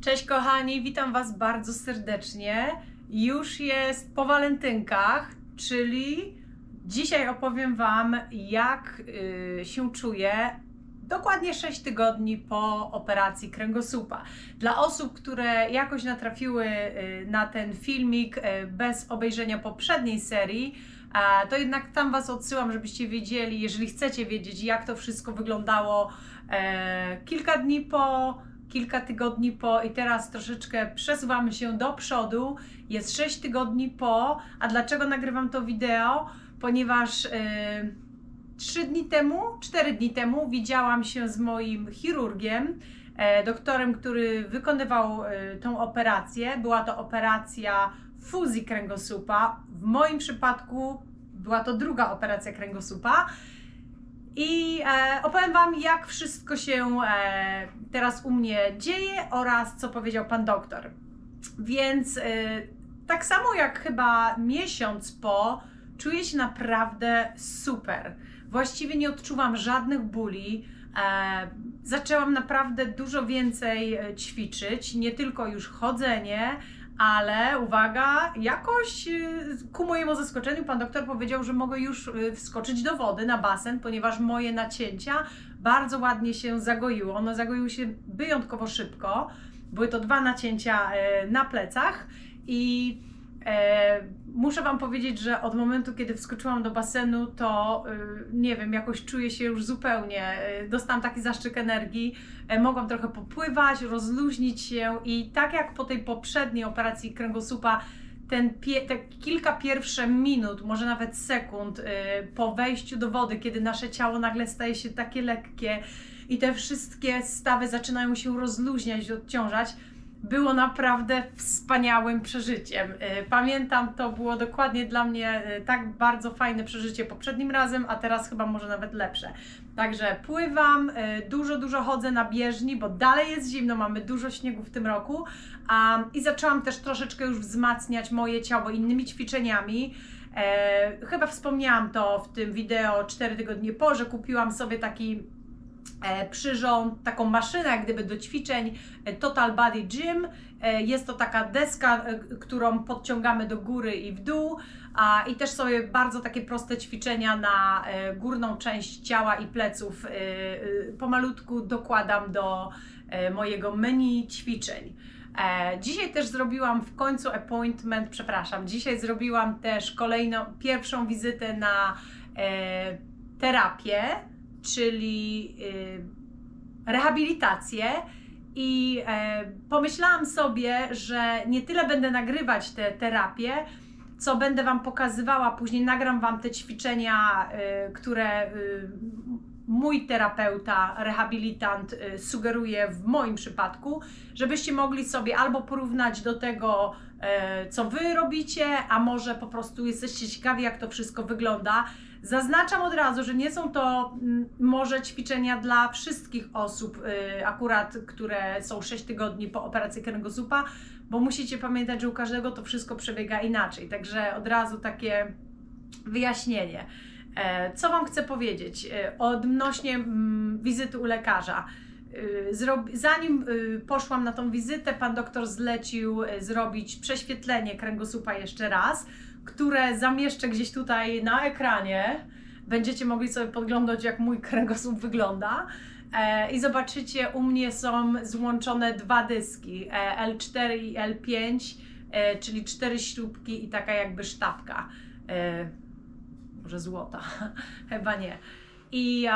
Cześć kochani, witam Was bardzo serdecznie. Już jest po walentynkach, czyli dzisiaj opowiem Wam, jak y, się czuję dokładnie 6 tygodni po operacji kręgosłupa. Dla osób, które jakoś natrafiły y, na ten filmik y, bez obejrzenia poprzedniej serii, to jednak tam Was odsyłam, żebyście wiedzieli, jeżeli chcecie wiedzieć, jak to wszystko wyglądało e, kilka dni po kilka tygodni po i teraz troszeczkę przesuwamy się do przodu. Jest 6 tygodni po. A dlaczego nagrywam to wideo? Ponieważ yy, 3 dni temu, 4 dni temu widziałam się z moim chirurgiem, e, doktorem, który wykonywał e, tą operację. Była to operacja fuzji kręgosłupa. W moim przypadku była to druga operacja kręgosłupa. I e, opowiem Wam, jak wszystko się e, teraz u mnie dzieje oraz co powiedział Pan doktor. Więc e, tak samo jak chyba miesiąc po, czuję się naprawdę super. Właściwie nie odczuwam żadnych bóli. E, zaczęłam naprawdę dużo więcej e, ćwiczyć, nie tylko już chodzenie, ale uwaga, jakoś y, ku mojemu zaskoczeniu pan doktor powiedział, że mogę już y, wskoczyć do wody na basen, ponieważ moje nacięcia bardzo ładnie się zagoiły. One zagoiły się wyjątkowo szybko. Były to dwa nacięcia y, na plecach i E, muszę Wam powiedzieć, że od momentu, kiedy wskoczyłam do basenu, to e, nie wiem, jakoś czuję się już zupełnie. E, dostałam taki zaszczyt energii, e, mogłam trochę popływać, rozluźnić się i tak jak po tej poprzedniej operacji kręgosłupa, ten te kilka pierwsze minut, może nawet sekund po wejściu do wody, kiedy nasze ciało nagle staje się takie lekkie i te wszystkie stawy zaczynają się rozluźniać, odciążać było naprawdę wspaniałym przeżyciem. Y, pamiętam, to było dokładnie dla mnie y, tak bardzo fajne przeżycie poprzednim razem, a teraz chyba może nawet lepsze. Także pływam, y, dużo, dużo chodzę na bieżni, bo dalej jest zimno, mamy dużo śniegu w tym roku. I zaczęłam też troszeczkę już wzmacniać moje ciało innymi ćwiczeniami. E, chyba wspomniałam to w tym wideo 4 tygodnie po, że kupiłam sobie taki przyrząd, taką maszynę jak gdyby do ćwiczeń e, Total Body Gym. E, jest to taka deska, którą podciągamy do góry i w dół a, i też sobie bardzo takie proste ćwiczenia na górną część ciała i pleców pomalutku dokładam do mojego menu ćwiczeń. Dzisiaj też zrobiłam w końcu appointment, przepraszam, dzisiaj zrobiłam też kolejną, pierwszą wizytę na terapię czyli y, rehabilitację. I e, pomyślałam sobie, że nie tyle będę nagrywać te terapie, co będę Wam pokazywała, później nagram Wam te ćwiczenia, y, które y, mój terapeuta, rehabilitant sugeruje w moim przypadku, żebyście mogli sobie albo porównać do tego, co Wy robicie, a może po prostu jesteście ciekawi, jak to wszystko wygląda. Zaznaczam od razu, że nie są to mm, może ćwiczenia dla wszystkich osób, y, akurat, które są 6 tygodni po operacji kręgosłupa, bo musicie pamiętać, że u każdego to wszystko przebiega inaczej. Także od razu takie wyjaśnienie. E, co Wam chcę powiedzieć e, odnośnie mm, wizyty u lekarza? E, zanim poszłam na tą wizytę, pan doktor zlecił zrobić prześwietlenie kręgosłupa jeszcze raz które zamieszczę gdzieś tutaj na ekranie. Będziecie mogli sobie podglądać, jak mój kręgosłup wygląda. E, I zobaczycie, u mnie są złączone dwa dyski, e, L4 i L5, e, czyli cztery śrubki i taka jakby sztabka. Może złota, chyba nie. I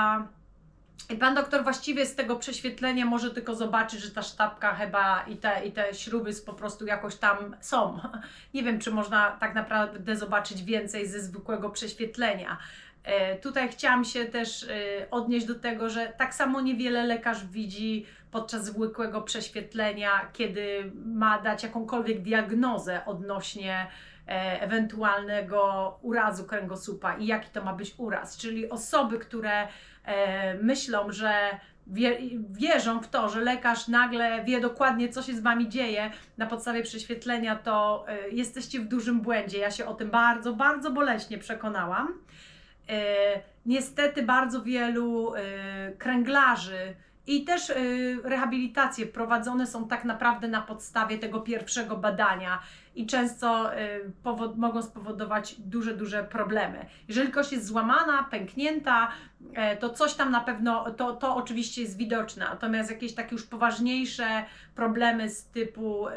i pan doktor właściwie z tego prześwietlenia może tylko zobaczyć, że ta sztabka chyba i te, i te śruby po prostu jakoś tam są. Nie wiem, czy można tak naprawdę zobaczyć więcej ze zwykłego prześwietlenia. E, tutaj chciałam się też e, odnieść do tego, że tak samo niewiele lekarz widzi podczas zwykłego prześwietlenia, kiedy ma dać jakąkolwiek diagnozę odnośnie ewentualnego urazu kręgosłupa i jaki to ma być uraz. Czyli osoby, które e, myślą, że wie, wierzą w to, że lekarz nagle wie dokładnie, co się z wami dzieje na podstawie prześwietlenia, to e, jesteście w dużym błędzie. Ja się o tym bardzo, bardzo boleśnie przekonałam. E, niestety bardzo wielu e, kręglarzy I też y, rehabilitacje prowadzone są tak naprawdę na podstawie tego pierwszego badania i często y, mogą spowodować duże, duże problemy. Jeżeli kość jest złamana, pęknięta, e, to coś tam na pewno, to, to oczywiście jest widoczne. Natomiast jakieś takie już poważniejsze problemy z typu, y,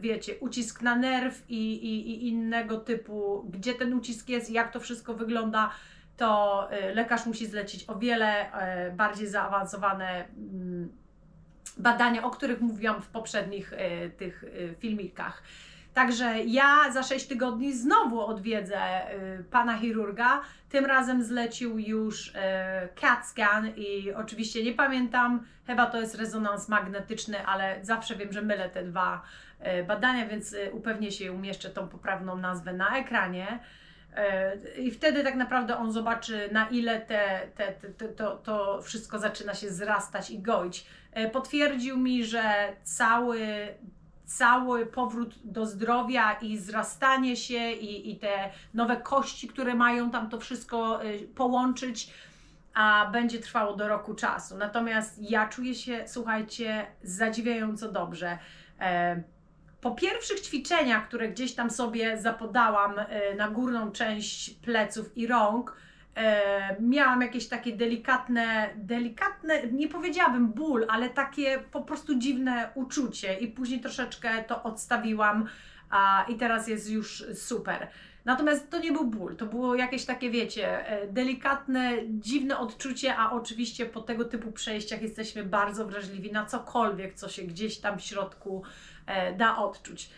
wiecie, ucisk na nerw i, i, i innego typu, gdzie ten ucisk jest jak to wszystko wygląda, to y, lekarz musi zlecić o wiele e, bardziej zaawansowane mm, badania, o których mówiłam w poprzednich e, tych e, filmikach. Także ja za 6 tygodni znowu odwiedzę e, pana chirurga. Tym razem zlecił już CAT scan i oczywiście nie pamiętam, chyba to jest rezonans magnetyczny, ale zawsze wiem, że mylę te dwa badania, więc upewnię się i umieszczę tą poprawną nazwę na ekranie. E, I wtedy tak naprawdę on zobaczy, na ile te, te, te, to, to wszystko zaczyna się zrastać i goić. E, Potwierdził mi, że cały, cały powrót do zdrowia i zrastanie się i, i te nowe kości, które mają tam to wszystko e, połączyć, a będzie trwało do roku czasu. Natomiast ja czuję się, słuchajcie, zadziwiająco dobrze. Po pierwszych ćwiczeniach, które gdzieś tam sobie zapodałam e, na górną część pleców i rąk, e, miałam jakieś takie delikatne, delikatne, nie powiedziałabym ból, ale takie po prostu dziwne uczucie i później troszeczkę to odstawiłam a, i teraz jest już super. Natomiast to nie był ból, to było jakieś takie, wiecie, e, delikatne, dziwne odczucie, a oczywiście po tego typu przejściach jesteśmy bardzo wrażliwi na cokolwiek, co się gdzieś tam w środku e, da odczuć.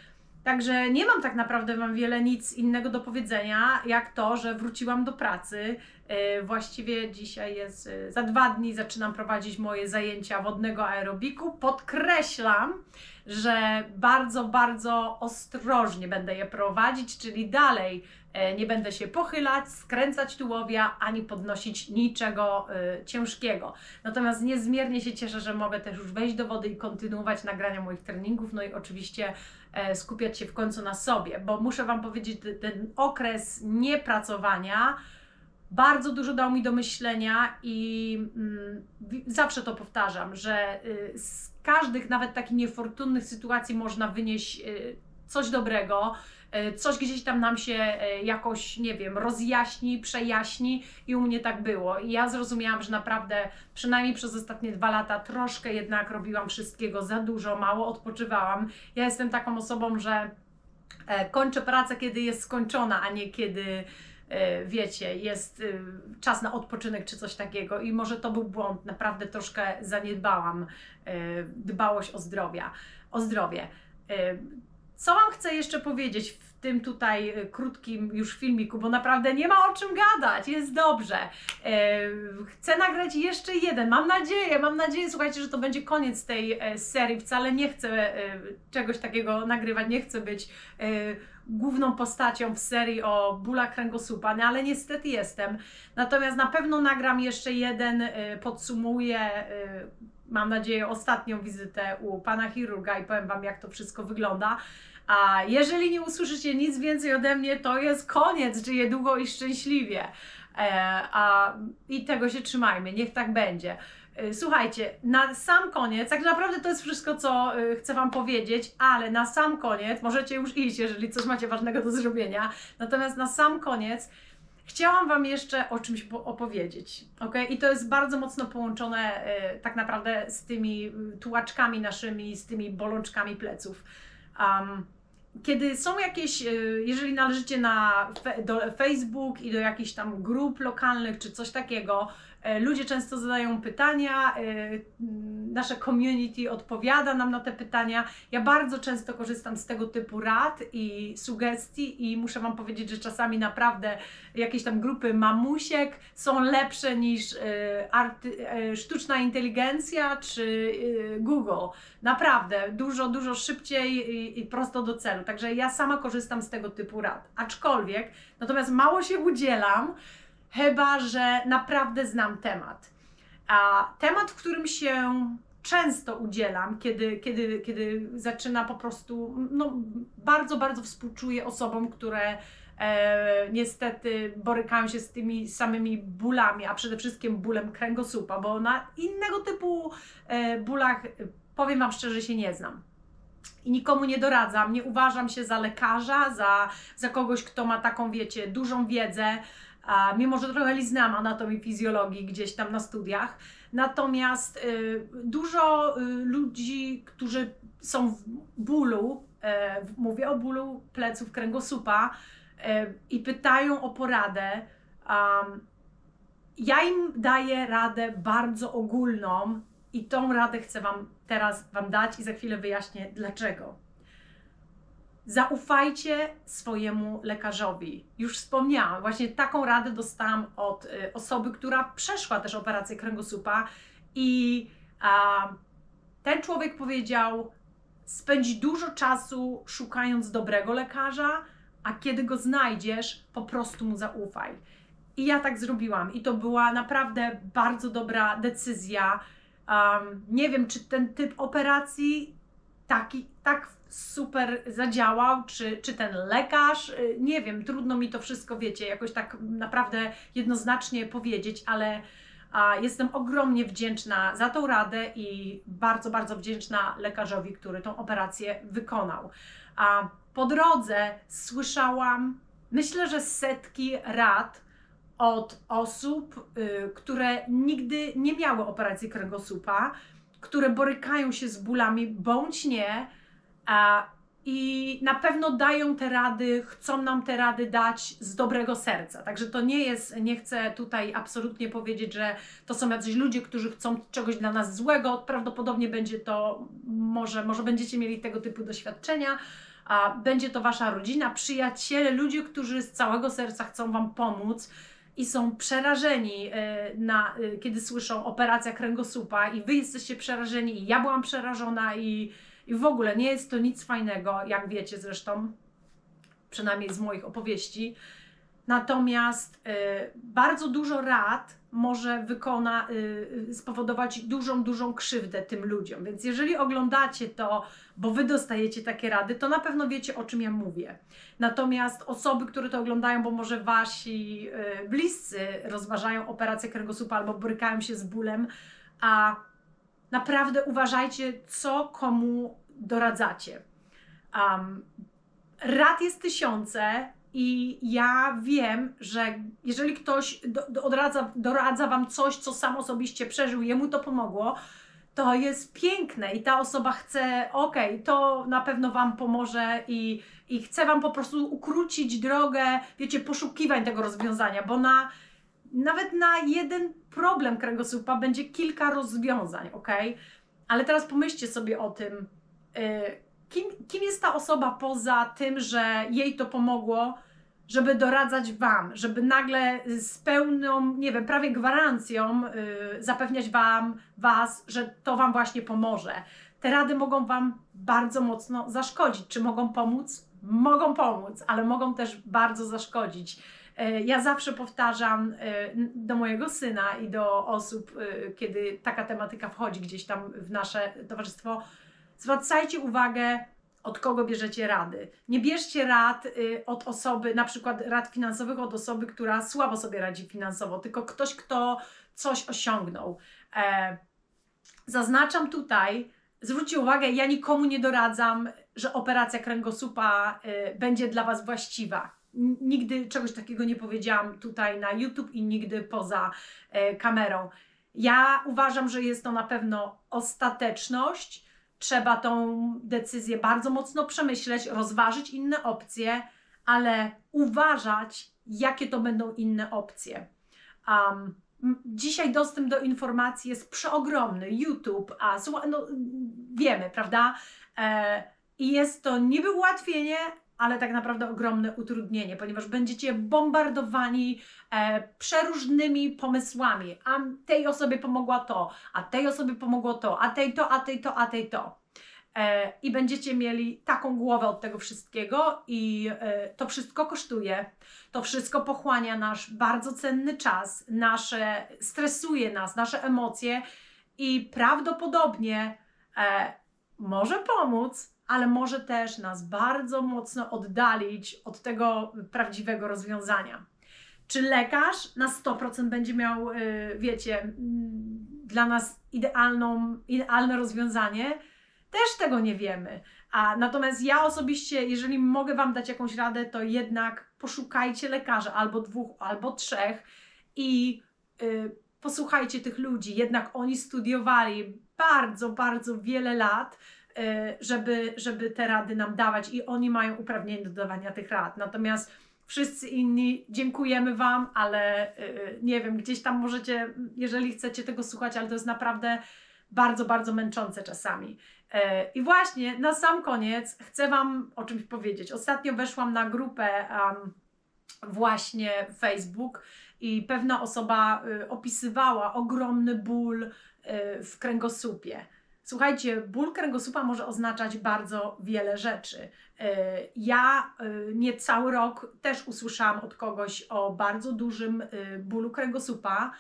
Także nie mam tak naprawdę Wam wiele nic innego do powiedzenia, jak to, że wróciłam do pracy. E, Właściwie dzisiaj jest, e, za dwa dni zaczynam prowadzić moje zajęcia wodnego aerobiku. Podkreślam, że bardzo, bardzo ostrożnie będę je prowadzić, czyli dalej nie będę się pochylać, skręcać tułowia, ani podnosić niczego e, ciężkiego. Natomiast niezmiernie się cieszę, że mogę też już wejść do wody i kontynuować nagrania moich treningów, no i oczywiście e, skupiać się w końcu na sobie, bo muszę Wam powiedzieć, ten okres niepracowania bardzo dużo dał mi do myślenia i mm, zawsze to powtarzam, że y, z każdych nawet takich niefortunnych sytuacji można wynieść y, coś dobrego, y, coś gdzieś tam nam się y, jakoś, nie wiem, rozjaśni, przejaśni i u mnie tak było. I ja zrozumiałam, że naprawdę przynajmniej przez ostatnie dwa lata troszkę jednak robiłam wszystkiego za dużo, mało odpoczywałam. Ja jestem taką osobą, że e, kończę pracę, kiedy jest skończona, a nie kiedy e, wiecie, jest czas na odpoczynek czy coś takiego i może to był błąd, naprawdę troszkę zaniedbałam e, dbałość o zdrowia, o zdrowie. Co Wam chcę jeszcze powiedzieć w tym tutaj e, krótkim już filmiku, bo naprawdę nie ma o czym gadać, jest dobrze. E, Chcę nagrać jeszcze jeden, mam nadzieję, mam nadzieję, słuchajcie, że to będzie koniec tej e, serii, wcale nie chcę czegoś takiego nagrywać, nie chcę być główną postacią w serii o bólach kręgosłupa, no ale niestety jestem. Natomiast na pewno nagram jeszcze jeden, podsumuję, mam nadzieję, ostatnią wizytę u pana chirurga i powiem Wam, jak to wszystko wygląda. A jeżeli nie usłyszycie nic więcej ode mnie, to jest koniec, żyję długo i szczęśliwie. E, a, I tego się trzymajmy, niech tak będzie. E, Słuchajcie, na sam koniec, tak naprawdę to jest wszystko, co e, chcę Wam powiedzieć, ale na sam koniec, możecie już iść, jeżeli coś macie ważnego do zrobienia, natomiast na sam koniec chciałam Wam jeszcze o czymś po- opowiedzieć, ok? I to jest bardzo mocno połączone e, tak naprawdę z tymi y, tułaczkami naszymi, z tymi bolączkami pleców. Um, kiedy są jakieś, y, jeżeli należycie na fe, do Facebook i do jakichś tam grup lokalnych czy coś takiego, e, ludzie często zadają pytania, e, nasze community odpowiada nam na te pytania. Ja bardzo często korzystam z tego typu rad i sugestii i muszę Wam powiedzieć, że czasami naprawdę jakieś tam grupy mamusiek są lepsze niż e, arty, e, sztuczna inteligencja czy e, Google. Naprawdę, dużo, dużo szybciej i, i prosto do celu. Także ja sama korzystam z tego typu rad. Aczkolwiek, natomiast mało się udzielam, chyba że naprawdę znam temat. A temat, w którym się często udzielam, kiedy, kiedy, kiedy zaczyna po prostu, no bardzo, bardzo współczuję osobom, które e, niestety borykają się z tymi samymi bólami, a przede wszystkim bólem kręgosłupa, bo na innego typu e, bólach, e, powiem Wam szczerze, się nie znam. I nikomu nie doradzam, nie uważam się za lekarza, za, za kogoś, kto ma taką, wiecie, dużą wiedzę, a, mimo że trochę liznęłam anatomii fizjologii gdzieś tam na studiach. Natomiast y, dużo y, ludzi, którzy są w bólu, w- mówię o bólu pleców, kręgosłupa e, i pytają o poradę, am, ja im daję radę bardzo ogólną i tą radę chcę Wam teraz Wam dać i za chwilę wyjaśnię dlaczego. Zaufajcie swojemu lekarzowi. Już wspomniałam, właśnie taką radę dostałam od y, osoby, która przeszła też operację kręgosłupa i a, ten człowiek powiedział: spędź dużo czasu szukając dobrego lekarza, a kiedy go znajdziesz, po prostu mu zaufaj. I ja tak zrobiłam, i to była naprawdę bardzo dobra decyzja. Um, nie wiem, czy ten typ operacji taki, tak super zadziałał, czy, czy ten lekarz, y, nie wiem, trudno mi to wszystko, wiecie, jakoś tak naprawdę jednoznacznie powiedzieć, ale a, jestem ogromnie wdzięczna za tą radę i bardzo, bardzo wdzięczna lekarzowi, który tą operację wykonał. A po drodze słyszałam, myślę, że setki rad od osób, y, które nigdy nie miały operacji kręgosłupa, które borykają się z bólami bądź nie, i na pewno dają te rady, chcą nam te rady dać z dobrego serca. Także to nie jest, nie chcę tutaj absolutnie powiedzieć, że to są jacyś ludzie, którzy chcą czegoś dla nas złego. Prawdopodobnie będzie to, może, może będziecie mieli tego typu doświadczenia. A będzie to wasza rodzina, przyjaciele, ludzie, którzy z całego serca chcą wam pomóc i są przerażeni, e, na, e, kiedy słyszą operacja kręgosłupa, i wy jesteście przerażeni, i ja byłam przerażona, i, i w ogóle nie jest to nic fajnego, jak wiecie zresztą, przynajmniej z moich opowieści. Natomiast e, bardzo dużo rad może wykona, e, spowodować dużą, dużą krzywdę tym ludziom. Więc jeżeli oglądacie to, bo wy dostajecie takie rady, to na pewno wiecie, o czym ja mówię. Natomiast osoby, które to oglądają, bo może wasi e, bliscy rozważają operację kręgosłupa albo borykają się z bólem, a naprawdę uważajcie, co komu doradzacie. Um, rad jest tysiące i ja wiem, że jeżeli ktoś do, do, odradza, doradza Wam coś, co sam osobiście przeżył, jemu to pomogło, to jest piękne i ta osoba chce, okej, to na pewno Wam pomoże i, i chce Wam po prostu ukrócić drogę, wiecie, poszukiwań tego rozwiązania, bo na, nawet na jeden problem kręgosłupa będzie kilka rozwiązań, ok? Ale teraz pomyślcie sobie o tym, y, kim, kim jest ta osoba poza tym, że jej to pomogło, żeby doradzać Wam, żeby nagle z pełną, nie wiem, prawie gwarancją y, zapewniać Wam, Was, że to Wam właśnie pomoże. Te rady mogą Wam bardzo mocno zaszkodzić. Czy mogą pomóc? Mogą pomóc, ale mogą też bardzo zaszkodzić. E, Ja zawsze powtarzam n- do mojego syna i do osób, e, kiedy taka tematyka wchodzi gdzieś tam w nasze towarzystwo, zwracajcie uwagę, od kogo bierzecie rady. Nie bierzcie rad y, od osoby, na przykład rad finansowych od osoby, która słabo sobie radzi finansowo, tylko ktoś, kto coś osiągnął. E, zaznaczam tutaj, zwróćcie uwagę, ja nikomu nie doradzam, że operacja kręgosłupa y, będzie dla Was właściwa. Nigdy czegoś takiego nie powiedziałam tutaj na YouTube i nigdy poza e, kamerą. Ja uważam, że jest to na pewno ostateczność. Trzeba tą decyzję bardzo mocno przemyśleć, rozważyć inne opcje, ale uważać, jakie to będą inne opcje. Um, dzisiaj dostęp do informacji jest przeogromny. YouTube, a no, wiemy, prawda? E, I jest to niby ułatwienie, ale tak naprawdę ogromne utrudnienie, ponieważ będziecie bombardowani e, przeróżnymi pomysłami. A tej osobie pomogła to, a tej osobie pomogło to, a tej to, a tej to, a tej to. E, I będziecie mieli taką głowę od tego wszystkiego, i e, to wszystko kosztuje. To wszystko pochłania nasz bardzo cenny czas, nasze, stresuje nas, nasze emocje i prawdopodobnie e, może pomóc, ale może też nas bardzo mocno oddalić od tego prawdziwego rozwiązania. Czy lekarz na 100% będzie miał, y, wiecie, mm, dla nas idealną, idealne rozwiązanie? Też tego nie wiemy. A natomiast ja osobiście, jeżeli mogę Wam dać jakąś radę, to jednak poszukajcie lekarza albo dwóch, albo trzech i y, posłuchajcie tych ludzi. Jednak oni studiowali bardzo, bardzo wiele lat, żeby, żeby te rady nam dawać i oni mają uprawnienie do dawania tych rad. Natomiast wszyscy inni dziękujemy Wam, ale y, nie wiem, gdzieś tam możecie, jeżeli chcecie tego słuchać, ale to jest naprawdę bardzo, bardzo męczące czasami. I właśnie na sam koniec chcę Wam o czymś powiedzieć. Ostatnio weszłam na grupę um, właśnie Facebook i pewna osoba y, opisywała ogromny ból y, w kręgosłupie. Słuchajcie, ból kręgosłupa może oznaczać bardzo wiele rzeczy. Y, ja nie cały rok też usłyszałam od kogoś o bardzo dużym bólu kręgosłupa.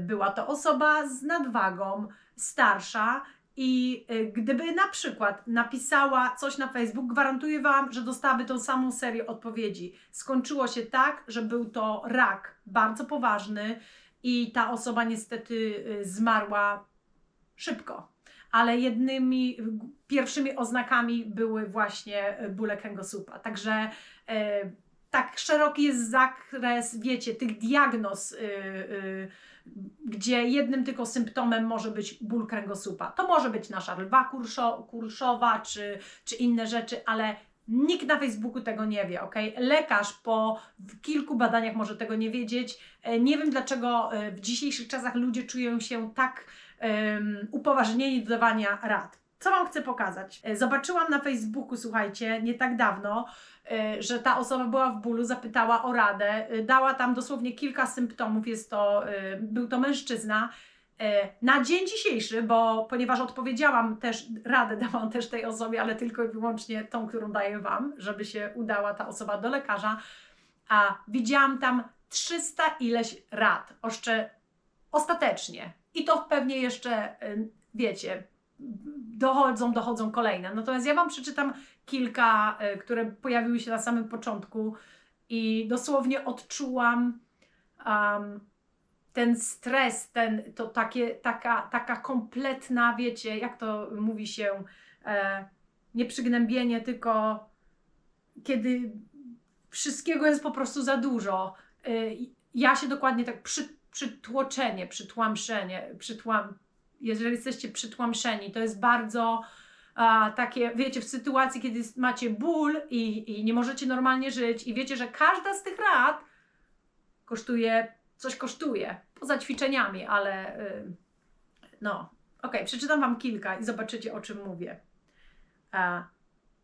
Była to osoba z nadwagą, starsza, i gdyby na przykład napisała coś na Facebook, gwarantuję Wam, że dostałaby tą samą serię odpowiedzi. Skończyło się tak, że był to rak bardzo poważny i ta osoba niestety zmarła szybko. Ale jednymi pierwszymi oznakami były właśnie y, bóle kręgosłupa. Także tak szeroki jest zakres, wiecie, tych diagnoz, yy, gdzie jednym tylko symptomem może być ból kręgosłupa. To może być nasza lwa kurszo, kurszowa czy, czy inne rzeczy, ale Nikt na Facebooku tego nie wie, ok? Lekarz po kilku badaniach może tego nie wiedzieć. E, nie wiem dlaczego e, w dzisiejszych czasach ludzie czują się tak um, upoważnieni do dawania rad. Co Wam chcę pokazać? E, zobaczyłam na Facebooku, słuchajcie, nie tak dawno, e, że ta osoba była w bólu, zapytała o radę, e, dała tam dosłownie kilka symptomów, jest to, był to mężczyzna. Na dzień dzisiejszy, bo ponieważ odpowiedziałam też, radę dałam też tej osobie, ale tylko i wyłącznie tą, którą daję Wam, żeby się udała ta osoba do lekarza, a widziałam tam 300 ileś rad, oszcze ostatecznie. I to pewnie jeszcze, wiecie, dochodzą, dochodzą kolejne. Natomiast ja Wam przeczytam kilka, e, które pojawiły się na samym początku i dosłownie odczułam um, ten stres, ten, to takie, taka, taka kompletna, wiecie, jak to mówi się, e, nie przygnębienie, tylko kiedy wszystkiego jest po prostu za dużo. E, ja się dokładnie tak przy, przytłoczenie, przytłamszenie, przytłam, jeżeli jesteście przytłamszeni, to jest bardzo a, takie, wiecie, w sytuacji, kiedy macie ból i, i nie możecie normalnie żyć i wiecie, że każda z tych rad kosztuje, coś kosztuje, poza ćwiczeniami, ale y, no, ok, przeczytam Wam kilka i zobaczycie, o czym mówię. A,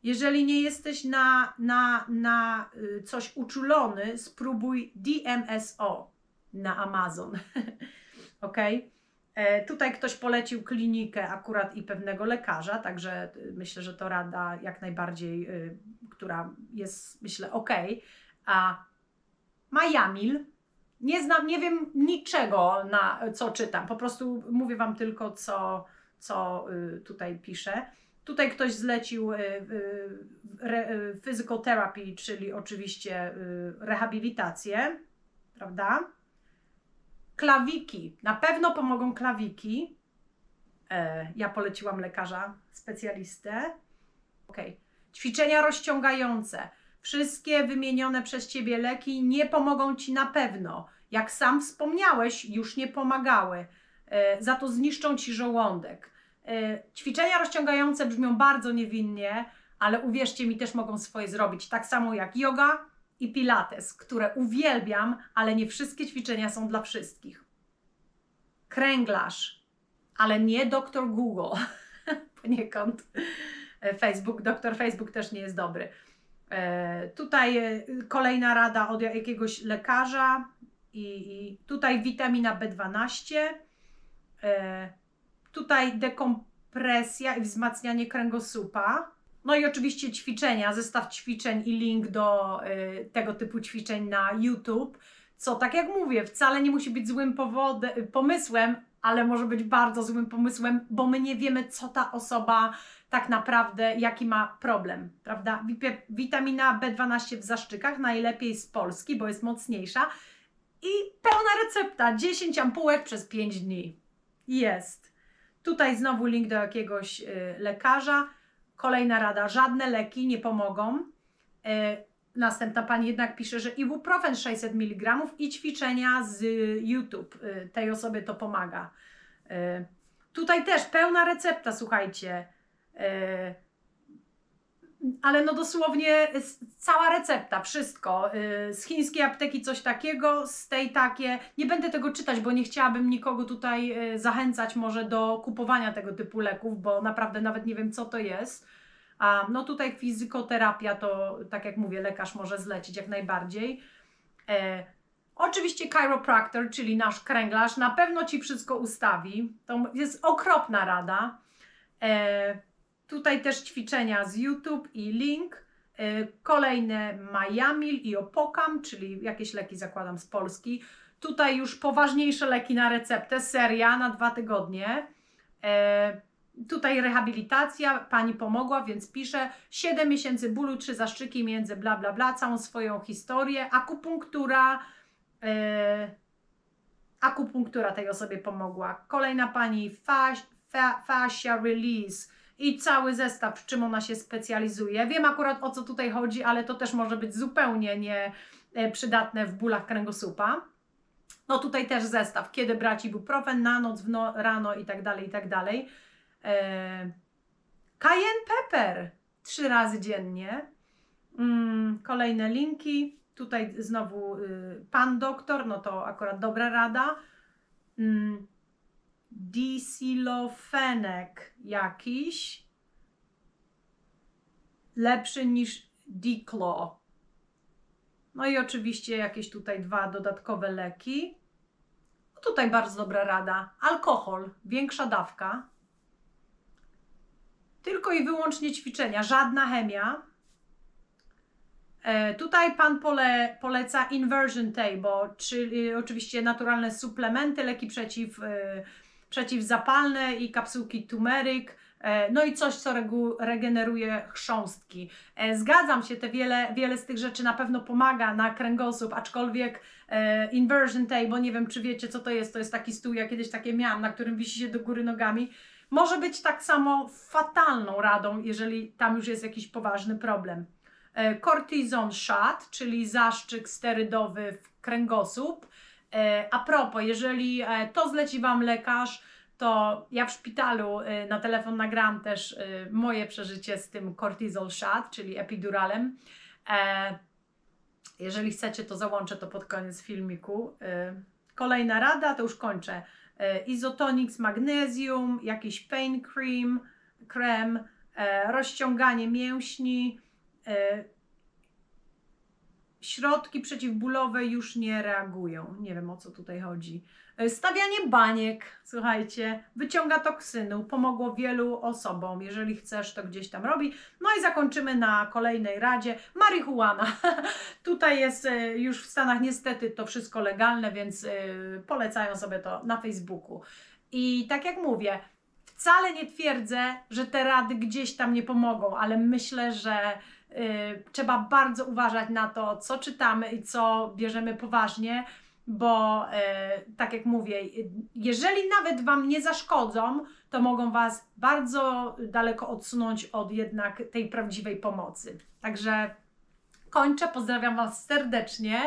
jeżeli nie jesteś na, na, na y, coś uczulony, spróbuj DMSO na Amazon. ok? E, tutaj ktoś polecił klinikę akurat i pewnego lekarza, także y, myślę, że to rada jak najbardziej, y, która jest, myślę, ok. A Majamil, nie znam, nie wiem niczego, na co czytam, po prostu mówię Wam tylko, co, co y, tutaj piszę. Tutaj ktoś zlecił physical therapy, czyli oczywiście rehabilitację, prawda? Klawiki. Na pewno pomogą klawiki. E, ja poleciłam lekarza, specjalistę. Ok. Ćwiczenia rozciągające. Wszystkie wymienione przez Ciebie leki nie pomogą Ci na pewno. Jak sam wspomniałeś, już nie pomagały. E, za to zniszczą Ci żołądek. E, ćwiczenia rozciągające brzmią bardzo niewinnie, ale uwierzcie mi, też mogą swoje zrobić. Tak samo jak yoga, i Pilates, które uwielbiam, ale nie wszystkie ćwiczenia są dla wszystkich. Kręglarz, ale nie doktor Google. Poniekąd e, Facebook, doktor Facebook też nie jest dobry. E, tutaj e, kolejna rada od jakiegoś lekarza i, tutaj witamina B12. E, tutaj dekompresja i wzmacnianie kręgosłupa. No i oczywiście ćwiczenia, zestaw ćwiczeń i link do y, tego typu ćwiczeń na YouTube, co tak jak mówię, wcale nie musi być złym powodem, pomysłem, ale może być bardzo złym pomysłem, bo my nie wiemy, co ta osoba tak naprawdę, jaki ma problem, prawda? Witamina B12 w zaszczykach, najlepiej z Polski, bo jest mocniejsza. I pełna recepta, 10 ampułek przez 5 dni. Jest. Tutaj znowu link do jakiegoś y, lekarza. Kolejna rada, żadne leki nie pomogą. Y, następna pani jednak pisze, że ibuprofen 600 mg i ćwiczenia z YouTube. Y, tej osobie to pomaga. Y, tutaj też pełna recepta, słuchajcie. Y, ale no dosłownie s- cała recepta, wszystko. Y, Z chińskiej apteki coś takiego, z tej takie. Nie będę tego czytać, bo nie chciałabym nikogo tutaj y, zachęcać może do kupowania tego typu leków, bo naprawdę nawet nie wiem co to jest. A no tutaj fizykoterapia to, tak jak mówię, lekarz może zlecić jak najbardziej. E, oczywiście chiropractor, czyli nasz kręglarz, na pewno Ci wszystko ustawi. To jest okropna rada. E, Tutaj też ćwiczenia z YouTube i link. Y, Kolejne Miamil i Opokam, czyli jakieś leki zakładam z Polski. Tutaj już poważniejsze leki na receptę, seria na dwa tygodnie. E, Tutaj rehabilitacja, pani pomogła, więc pisze 7 miesięcy bólu, 3 zaszczyki między bla bla bla, całą swoją historię. Akupunktura, e, akupunktura tej osobie pomogła. Kolejna pani fas, fa, fascia release i cały zestaw, w czym ona się specjalizuje. Wiem akurat o co tutaj chodzi, ale to też może być zupełnie nie e, w bólach kręgosłupa. No tutaj też zestaw, kiedy brać ibuprofen na noc, w no, rano i tak dalej, i tak dalej. E, cayenne pepper trzy razy dziennie. Mm, kolejne linki. Tutaj znowu y, pan doktor, no to akurat dobra rada. Disilofenek jakiś lepszy niż Diclo. No i oczywiście jakieś tutaj dwa dodatkowe leki. No tutaj bardzo dobra rada. Alkohol, większa dawka. Tylko i wyłącznie ćwiczenia, żadna chemia. E, tutaj pan pole, poleca inversion table, czyli oczywiście naturalne suplementy, leki przeciw, e, przeciwzapalne i kapsułki turmeric. E, no i coś, co regeneruje chrząstki. E, zgadzam się, te wiele, wiele z tych rzeczy na pewno pomaga na kręgosłup, aczkolwiek e, inversion table, nie wiem czy wiecie co to jest, to jest taki stół, ja kiedyś takie miałam, na którym wisi się do góry nogami, może być tak samo fatalną radą, jeżeli tam już jest jakiś poważny problem. Cortison shot, czyli zaszczyk sterydowy w kręgosłup. E, A propos, jeżeli e, to zleci Wam lekarz, to ja w szpitalu e, na telefon nagram też moje przeżycie z tym cortisol shot, czyli epiduralem. Jeżeli chcecie, to załączę to pod koniec filmiku. Kolejna rada, to już kończę. E, Isotonix magnesium, jakiś pain cream, krem, rozciąganie mięśni, środki przeciwbólowe już nie reagują. Nie wiem o co tutaj chodzi. E, Stawianie baniek, słuchajcie, wyciąga toksynu, pomogło wielu osobom. Jeżeli chcesz, to gdzieś tam robi. No i zakończymy na kolejnej radzie. Marihuana. tutaj jest e, już w Stanach niestety to wszystko legalne, więc e, polecają sobie to na Facebooku. I tak jak mówię, wcale nie twierdzę, że te rady gdzieś tam nie pomogą, ale myślę, że trzeba bardzo uważać na to, co czytamy i co bierzemy poważnie, bo y, tak jak mówię, y, jeżeli nawet Wam nie zaszkodzą, to mogą Was bardzo daleko odsunąć od jednak tej prawdziwej pomocy. Także kończę, pozdrawiam Was serdecznie.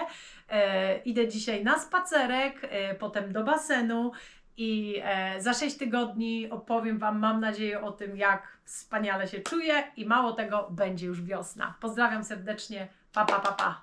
E, idę dzisiaj na spacerek, potem do basenu i e, za 6 tygodni opowiem Wam, mam nadzieję, o tym, jak wspaniale się czuję i mało tego, będzie już wiosna. Pozdrawiam serdecznie, pa pa pa pa.